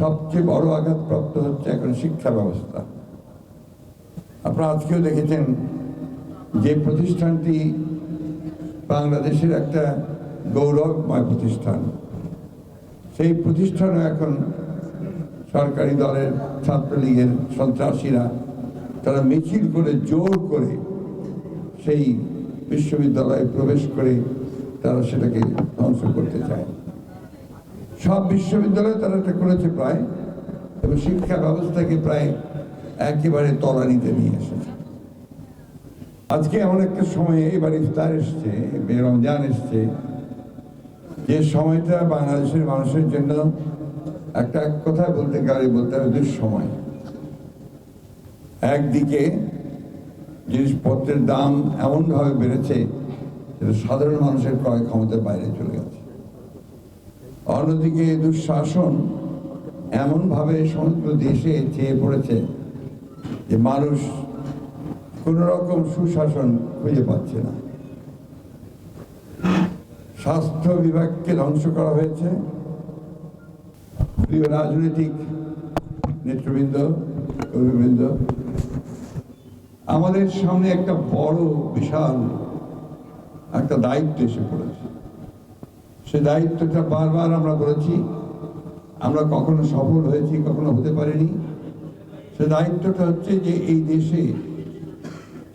সবচেয়ে বড় আঘাতপ্রাপ্ত হচ্ছে এখন শিক্ষা ব্যবস্থা। আপনারা আজকেও দেখেছেন যে প্রতিষ্ঠানটি বাংলাদেশের একটা গৌরবময় প্রতিষ্ঠান। সেই প্রতিষ্ঠানও এখন সরকারি দলের ছাত্রলীগের সন্ত্রাসীরা তারা মিছিল করে, জোর করে সেই বিশ্ববিদ্যালয়ে প্রবেশ করে তারা সেটাকে ধ্বংস করতে চায়। সব বিশ্ববিদ্যালয়ে তারা এটা করেছে প্রায়, এবং শিক্ষা ব্যবস্থাকে প্রায় একেবারে তলানিতে নিয়ে এসেছে। আজকে এমন একটা সময়ে এবার ইফতার এসছে রমজান এসছে, যে সময়টা বাংলাদেশের মানুষের জন্য একটা কথা বলতে গেলে বলতে হবে, দুঃসময়। একদিকে জিনিসপত্রের দাম এমনভাবে বেড়েছে, যেটা সাধারণ মানুষের ক্রয় ক্ষমতার বাইরে চলে গেছে। অন্যদিকে দুঃশাসন এমনভাবে সমগ্র দেশে চেয়ে পড়েছে যে মানুষ কোন রকম সুশাসন খুঁজে পাচ্ছে না। স্বাস্থ্য বিভাগকে ধ্বংস করা হয়েছে। প্রিয় রাজনৈতিক নেতৃবৃন্দ, কর্মীবৃন্দ, আমাদের সামনে একটা বড় বিশাল একটা দায়িত্ব এসে পড়েছে। সে দায়িত্বটা বারবার আমরা বলেছি আমরা কখনো সফল হয়েছি, কখনো হতে পারিনি। সে দায়িত্বটা হচ্ছে যে এই দেশে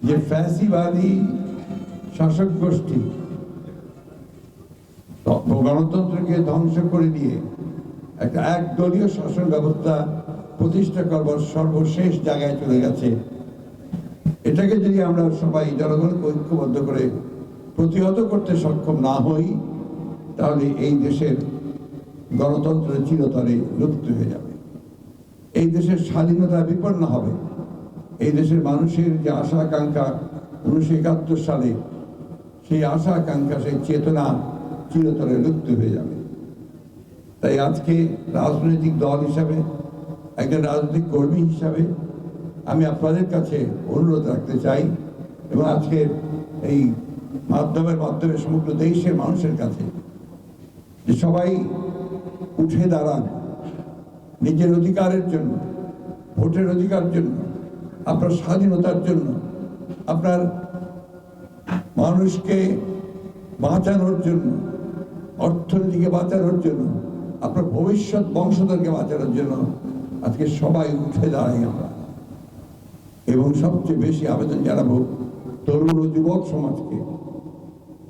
যে ফ্যাসিবাদী শাসক গোষ্ঠী গণতন্ত্রকে ধ্বংস করে দিয়ে একটা একদলীয় শাসন ব্যবস্থা প্রতিষ্ঠা করবার সর্বশেষ জায়গায় চলে গেছে। এটাকে যদি আমরা সবাই জনগণকে ঐক্যবদ্ধ করে প্রতিহত করতে সক্ষম না হই তাহলে এই দেশের গণতন্ত্র চিরতরে লুপ্ত হয়ে যাবে। এই দেশের স্বাধীনতা বিপন্ন হবে। এই দেশের মানুষের যে আশা আকাঙ্ক্ষা উনিশশো একাত্তর সালে, সেই আশা আকাঙ্ক্ষা সেই চেতনা চিরতরে লুপ্ত হয়ে যাবে। তাই আজকে রাজনৈতিক দল হিসাবে, একজন রাজনৈতিক কর্মী হিসাবে আমি আপনাদের কাছে অনুরোধ রাখতে চাই এবং আজকের এই মাধ্যমের মাধ্যমে সমগ্র দেশের মানুষের কাছে সবাই উঠে দাঁড়ান। নিজের অধিকারের জন্য, ভোটের অধিকার জন্য, আপনার স্বাধীনতার জন্য, আপনার মানুষকে বাঁচানোর জন্য, অর্থনীতিকে বাঁচানোর জন্য, আপনার ভবিষ্যৎ বংশধরকে বাঁচানোর জন্য আজকে সবাই উঠে দাঁড়াই আমরা। এবং সবচেয়ে বেশি আবেদন জানাব তরুণ ও যুবক সমাজকে,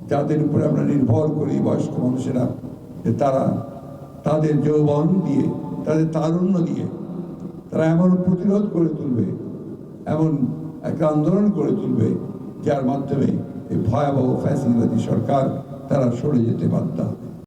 যাদের উপরে আমরা নির্ভর করি বয়স্ক মানুষেরা। যে তারা তাদের যৌবন দিয়ে, তাদের তারুণ্য দিয়ে তারা এমন প্রতিরোধ করে তুলবে, এমন একটা আন্দোলন করে তুলবে, যার মাধ্যমে এই ভয়াবহ ফ্যাসিবাদী সরকার তারা সরে যেতে বাধ্য হবে।